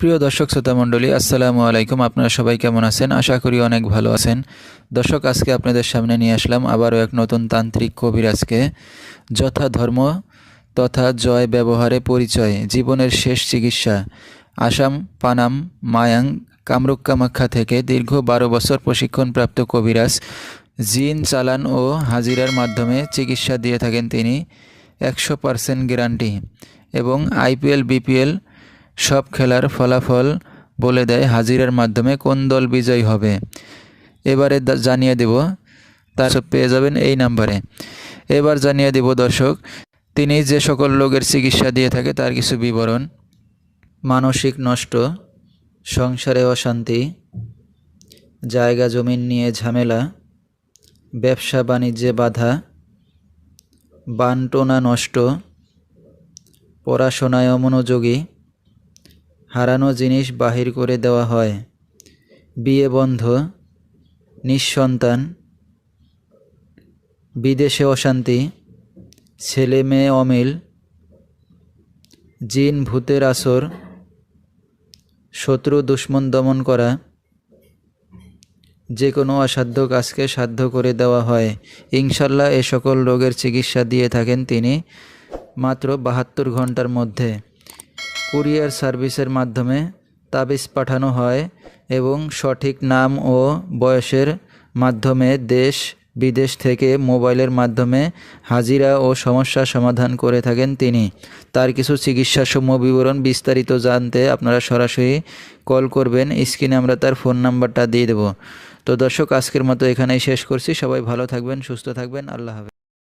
প্রিয় দর্শক শ্রোতা মণ্ডলী, আসসালামু আলাইকুম। আপনারা সবাই কেমন আছেন? আশা করি অনেক ভালো আছেন। দর্শক, আজকে আপনাদের সামনে নিয়ে আসলাম আবারও এক নতুন তান্ত্রিক কবিরাজকে যথা ধর্ম তথা জয় ব্যবহারে পরিচয়, জীবনের শেষ চিকিৎসা। আসাম, পানাম, মায়াং কামরুক কামাখ্যা থেকে দীর্ঘ বারো বছর প্রশিক্ষণপ্রাপ্ত কবিরাজ জিন চালান ও হাজিরার মাধ্যমে চিকিৎসা দিয়ে থাকেন তিনি। একশো পার্সেন্ট গ্যারান্টি এবং আইপিএল, বিপিএল সব খেলার ফলাফল বলে দেয় হাজিরার মাধ্যমে কোন দল বিজয়ী হবে। এবারে জানিয়ে দেব, তার পেয়ে যাবেন এই নাম্বারে। এবার জানিয়ে দেব দর্শক, তিনি যে সকল রোগের চিকিৎসা দিয়ে থাকে তার কিছু বিবরণ। মানসিক নষ্ট, সংসারে অশান্তি, জায়গা জমিন নিয়ে ঝামেলা, ব্যবসা বাণিজ্যে বাধা, বানটোনা নষ্ট, পড়াশোনায় অমনোযোগী হারানো জিনিস বাহির করে দেওয়া হয়। বিয়ে বন্ধ, নিঃসন্তান, বিদেশে অশান্তি, ছেলে মেয়ে অমিল, জিন ভূতের আসর, শত্রু দুশ্মন দমন করা যে কোনো অসাধ্য কাজকে সাধ্য করে দেওয়া হয়। ইনশাল্লাহ এ সকল রোগের চিকিৎসা দিয়ে থাকেন তিনি মাত্র বাহাত্তর ঘণ্টার মধ্যে। কুরিয়ার সার্ভিসের মাধ্যমে তাবিজ পাঠানো হয় এবং সঠিক নাম ও বয়সের মাধ্যমে দেশ বিদেশ থেকে মোবাইলের মাধ্যমে হাজিরা ও সমস্যা সমাধান করে থাকেন তিনি। তার কিছু চিকিৎসা সমূহ বিবরণ বিস্তারিত জানতে আপনারা সরাসরি কল করবেন। স্ক্রিনে আমরা তার ফোন নাম্বারটা দিয়ে দেবো। তো দর্শক, আজকের মতো এখানেই শেষ করছি। সবাই ভালো থাকবেন, সুস্থ থাকবেন। আল্লাহ হাফেজ।